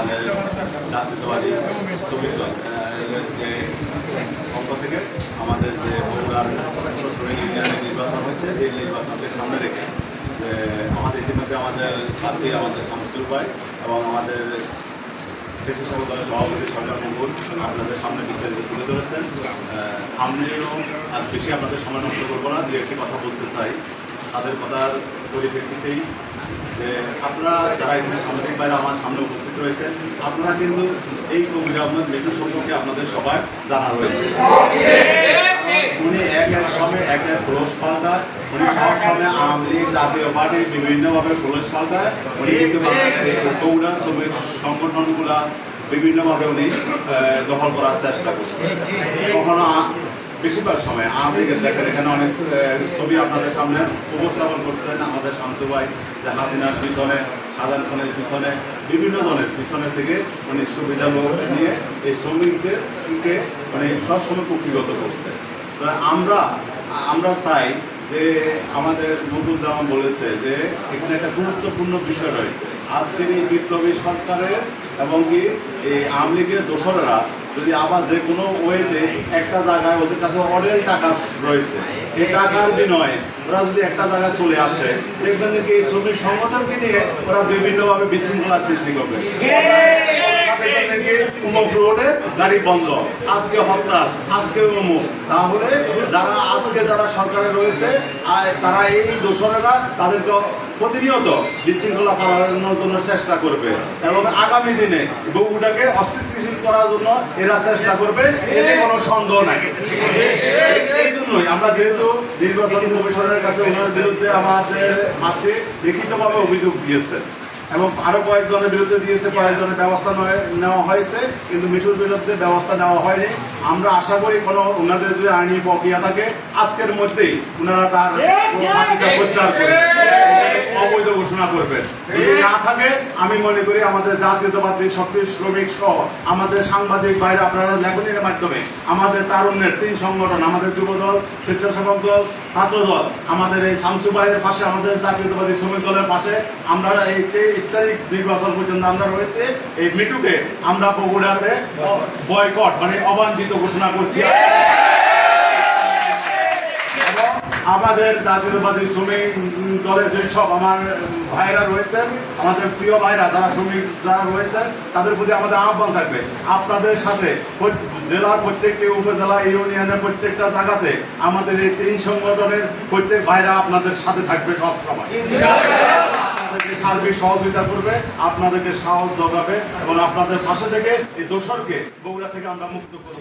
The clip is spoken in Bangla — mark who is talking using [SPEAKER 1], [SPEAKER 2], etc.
[SPEAKER 1] আমাদের জাতীয়তাবাদী শ্রমিক দল যে পক্ষ থেকে আমাদের যে বগুড়ার শ্রমিক ইউনিয়নের নির্বাচন হচ্ছে এই নির্বাচনকে সামনে রেখে যে আমাদের ইতিমধ্যে আমাদের প্রার্থী আমাদের সমস্যার উপায় এবং আমাদের কৃষি সহকারী সভাপতি সরকার মঙ্গল আপনাদের সামনে বিস্তারিত তুলে ধরেছেন আমিও আর বেশি আপনাদের সময় নষ্ট করব না দু একটি কথা বলতে চাই। তাদের কথার পরিপ্রেক্ষিতেই যে আপনারা যারা এখানে সাংবাদিক বাইরে আমার সামনে উপস্থিত রয়েছেন, আপনারা কিন্তু এই কবির আহমদ মৃত্যু সম্পর্কে আপনাদের সবার জানা রয়েছে। উনি এক এক সময় এক এক খোলস পাল্টায়, উনি সব সময় আওয়ামী লীগ, জাতীয় পার্টি বিভিন্নভাবে খোলস পাল্টায়, উনি কিন্তু শ্রমিক সংগঠনগুলা বিভিন্নভাবে উনি দখল করার চেষ্টা করছেন। কখনো বেশিরভাগ সময় লীগের দেখেন, এখানে অনেক ছবি আপনাদের সামনে উপস্থাপন করছেন আমাদের শান্ত ভাই, যে হাসিনার পিছনে সাধারণ খানের পিছনে, বিভিন্ন জনের পিছনে থেকে মানে সুবিধা নিয়ে এই শ্রমিকদেরকে মানে সবসময় কুক্ষিগত করছে আমরা আমরা চাই যে আমাদের নতুন জামা বলেছে যে এখানে একটা গুরুত্বপূর্ণ বিষয় রয়েছে। আজকের এই বিপ্লবী সরকারের এবং কি এই আওয়ামী লীগের দোসরেরা যদি আবার যে কোনো ওয়েতে একটা জায়গায় ওদের কাছে অনেক টাকা রয়েছে, এই টাকার বিনয়ে ওরা যদি একটা জায়গায় চলে আসে, দেখবেন যে এই শ্রমিক সংগঠনকে নিয়ে ওরা বিভিন্নভাবে বিশৃঙ্খলা সৃষ্টি করবে। এই চেষ্টা করবে এবং আগামী দিনে অস্থিতিশীল করার জন্য এরা চেষ্টা করবে, এতে কোনো সন্দেহ নাই। এই- জন্যই আমরা যেহেতু নির্বাচন কমিশনের কাছে ওনার বিরুদ্ধে আমাদের মাঝে লিখিতভাবে অভিযোগ দিয়েছে এবং আরও কয়েকজনের বিরুদ্ধে দিয়েছে কয়েকজনের ব্যবস্থা নেওয়া হয়েছে কিন্তু মিঠুর বিরুদ্ধে ব্যবস্থা নেওয়া হয়নি। আমরা আশা করি কোনো ওনাদের যদি আইনি প্রক্রিয়া থাকে আজকের মধ্যেই ওনারা তার মাটিটা প্রত্যাহার করবেন। অবৈধ ঘোষণা করবেন। না থাকে, আমি মনে করি আমাদের জাতীয়তাবাদী শক্তি শ্রমিক সহ আমাদের সাংবাদিক বাইরে আপনারা লেখনের মাধ্যমে আমাদের তারুণ্যের তিন সংগঠন, আমাদের যুব দল স্বেচ্ছাসেবক দল, ছাত্র দল, আমাদের এই শামসু ভাইয়ের পাশে, আমাদের জাতীয়তাবাদী শ্রমিক দলের পাশে আমরা এই তেইশ তারিখ নির্বাচন পর্যন্ত আমরা রয়েছে। এই মিটুকে আমরা বগুড়াতে বয়কট মানে অবাঞ্ছিত ঘোষণা করছি। আমাদের জাতীয়তাবাদী শ্রমিক দলের যেসব আমার ভাইরা রয়েছেন, আমাদের প্রিয় ভাইরা যারা শ্রমিক যারা রয়েছেন, তাদের প্রতি আমাদের আহ্বান থাকবে। আপনাদের সাথে জেলার প্রত্যেকটি উপজেলা, ইউনিয়নের প্রত্যেকটা জায়গাতে আমাদের এই তিন সংগঠনের প্রত্যেক ভাইরা আপনাদের সাথে থাকবে সবসময়। সার্বিক সহযোগিতা করবে, আপনাদেরকে সাহস জোগাবে এবং আপনাদের পাশে থেকে এই দোষরকে বগুড়া থেকে আমরা মুক্ত করব